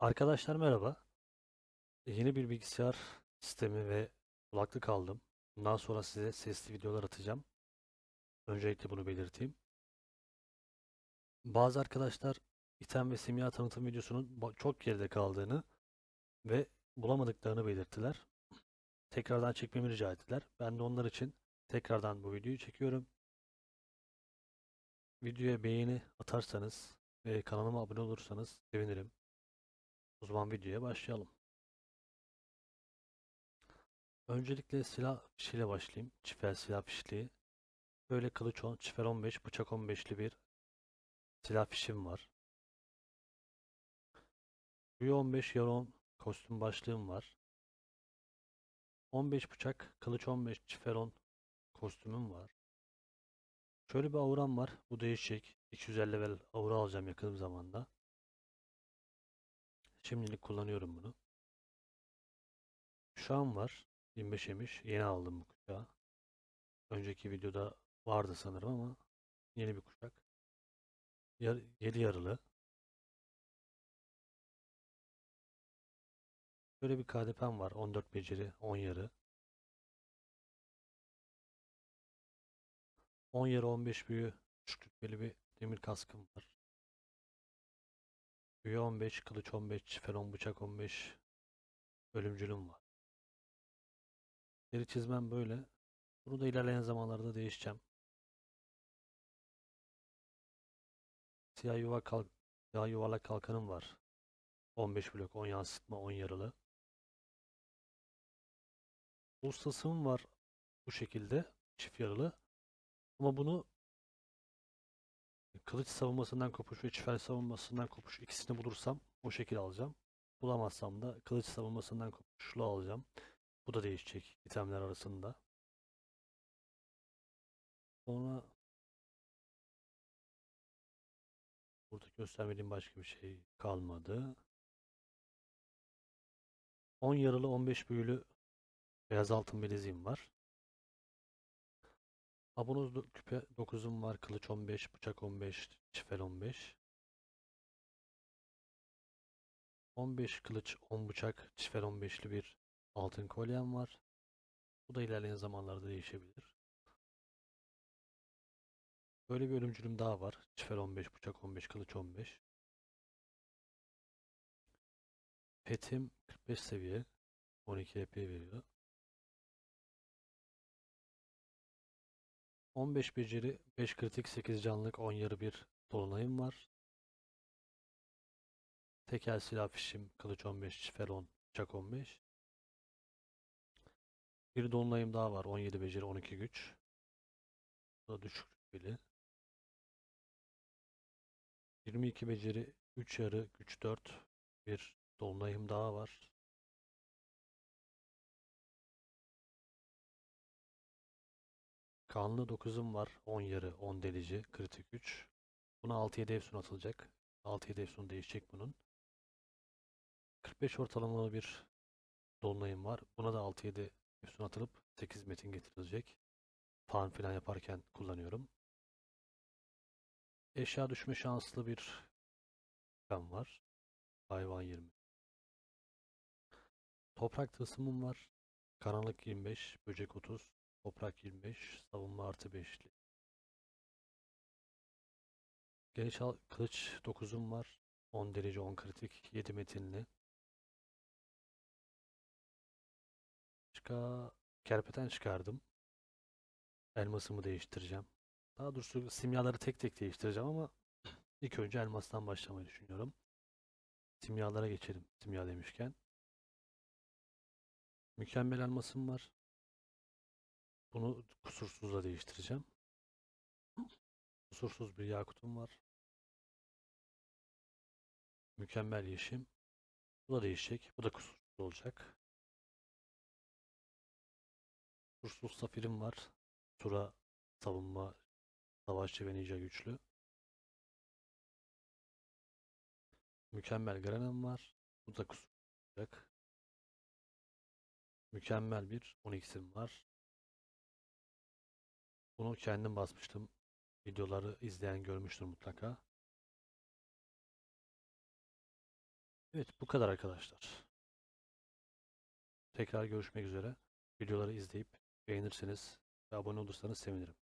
Arkadaşlar merhaba. Yeni bir bilgisayar sistemi ve kulaklık aldım. Bundan sonra size sesli videolar atacağım. Öncelikle bunu belirteyim. Bazı arkadaşlar item ve simya tanıtım videosunun çok geride kaldığını ve bulamadıklarını belirttiler. Tekrardan çekmemi rica ettiler. Ben de onlar için tekrardan bu videoyu çekiyorum. Videoya beğeni atarsanız ve kanalıma abone olursanız sevinirim. O zaman videoya başlayalım. Öncelikle silah fişiyle başlayayım. Çifer silah fişliği. Böyle kılıç 10, çifer 15, bıçak 15'li bir silah fişim var. Büyü 15, yarı 10 kostüm başlığım var. 15 bıçak, kılıç 15, çifer 10 kostümüm var. Şöyle bir auram var. Bu değişecek. 250 level aura alacağım yakın zamanda. Şimdilik kullanıyorum bunu. Kuşağım var. 25 emiş. Yeni aldım bu kuşağı. Önceki videoda vardı sanırım ama yeni bir kuşak. Yar, 7 yarılı. Böyle bir KDP'm var. 14 beceri, 10 yarı. 10 yarı 15 büyü. Küçük bir demir kaskım var. Büyü 15, kılıç 15, çifer 10, bıçak 15. Ölümcülüm var. Deri çizmem böyle. Bunu da ilerleyen zamanlarda değişeceğim. Siyah yuva kalk siyah yuvarlak kalkanım var. 15 blok, 10 yansıtma, 10 yarılı. Ustasım var bu şekilde. Çift yarılı. Ama bunu kılıç savunmasından kopuş ve çifer savunmasından kopuş ikisini bulursam o şekilde alacağım. Bulamazsam da kılıç savunmasından kopuşlu alacağım. Bu da değişecek itemler arasında. Sonra burada göstermediğim başka bir şey kalmadı. 10 yarılı 15 büyülü beyaz altın bileziğim var. Abonoz küpe 9'um var. Kılıç 15, bıçak 15, çifer 15. 15 kılıç, 10 bıçak, çifer 15'li bir altın kolyem var. Bu da ilerleyen zamanlarda değişebilir. Böyle bir ölümcülüm daha var. Çifer 15, bıçak 15, kılıç 15. Petim 45 seviye. 12 EP veriyor. 15 beceri, 5 kritik, 8 canlık, 10 yarı bir dolunayım var. Tekel silah fişim, kılıç 15, çifer 10, bıçak 15. Bir dolunayım daha var, 17 beceri, 12 güç. Bu da düşük rütbeli. 22 beceri, 3 yarı, güç 4. Bir dolunayım daha var. Kanlı 9'um var, 10 yarı, 10 delici, kritik 3. Buna 6-7 efsun atılacak. 6-7 efsun değişecek bunun. 45 ortalamalı bir dolunayım var. Buna da 6-7 efsun atılıp 8 metin getirilecek. Farm falan yaparken kullanıyorum. Eşya düşme şanslı bir kan var. Hayvan 20. Toprak tılsımım var. Karanlık 25, böcek 30, toprak 25, savunma artı 5'li. Geniş al kılıç 9'um var. 10 derece 10 kritik 7 metinli. Başka kerpeten çıkardım. Elmasımı değiştireceğim. Daha doğrusu simyaları tek tek değiştireceğim ama ilk önce elmastan başlamayı düşünüyorum. Simyalara geçelim simya demişken. Mükemmel elmasım var. Bunu kusursuzla değiştireceğim. Kusursuz bir yakutum var. Mükemmel yeşim. Bu da değişecek. Bu da kusursuz olacak. Kusursuz safirim var. Tura savunma, savaşçı ve ninja güçlü. Mükemmel Grenem var. Bu da kusursuz olacak. Mükemmel bir 12'sim var. Bunu kendim basmıştım. Videoları izleyen görmüştür mutlaka. Evet bu kadar arkadaşlar. Tekrar görüşmek üzere. Videoları izleyip beğenirseniz ve abone olursanız sevinirim.